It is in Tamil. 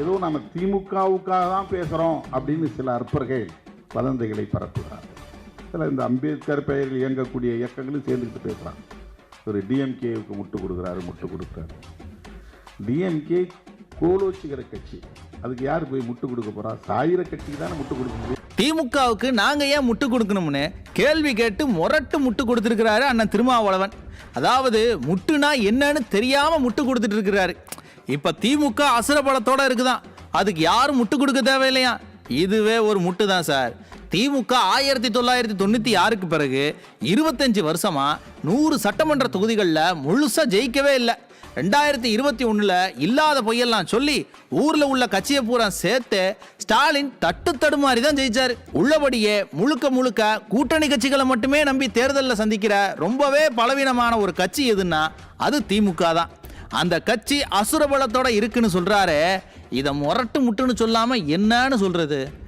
ஏதோ நம்ம திமுகவுக்காக தான் பேசுகிறோம் அப்படின்னு சில அற்பர்கள் வதந்திகளை பரப்புகிறார்கள் சில இந்த அம்பேத்கர் பெயரில் இயங்கக்கூடிய இயக்கங்களும் சேர்ந்துக்கிட்டு பேசுகிறாங்க ஒரு டிஎம்கேவுக்கு முட்டு கொடுக்குறாரு முட்டு கொடுக்குறாரு. டிஎம்கே கோலோச்சுகிற கட்சி. அதுக்கு யார் போய் முட்டு கொடுக்க போறா? சாயிர கட்சிக்கு தானே முட்டு கொடுக்க முடியும். திமுகவுக்கு நாங்க ஏன் முட்டு கொடுக்கணும்னு? கேள்வி கேட்டு முரட்டு முட்டு கொடுத்துருக்கிறாரு அண்ணன் திருமாவளவன். அதாவது முட்டுனா என்னன்னு தெரியாம முட்டு கொடுத்துட்டு இருக்கிறாரு. இப்ப திமுக அசுரபலத்தோட இருக்குதான். அதுக்கு யாரும் முட்டு கொடுக்க தேவையில்லையா? இதுவே ஒரு முட்டு தான் சார். திமுக ஆயிரத்தி தொள்ளாயிரத்தி தொண்ணூற்றி ஆறுக்கு பிறகு இருபத்தஞ்சி வருஷமா நூறு சட்டமன்ற தொகுதிகளில் முழுசாக ஜெயிக்கவே இல்லை. ரெண்டாயிரத்தி இருபத்தி ஒன்றில் இல்லாத பொய்யெல்லாம் சொல்லி ஊரில் உள்ள கட்சியை பூரா சேர்த்து ஸ்டாலின் தட்டு தடுமாறி தான் ஜெயிச்சார். உள்ளபடியே முழுக்க முழுக்க கூட்டணி கட்சிகளை மட்டுமே நம்பி தேர்தலில் சந்திக்கிற ரொம்பவே பலவீனமான ஒரு கட்சி எதுன்னா அது திமுக தான். அந்த கட்சி அசுரபலத்தோட இருக்குன்னு சொல்றாரு இதை முரட்டு முட்டுன்னு சொல்லாம என்னன்னு சொல்றது?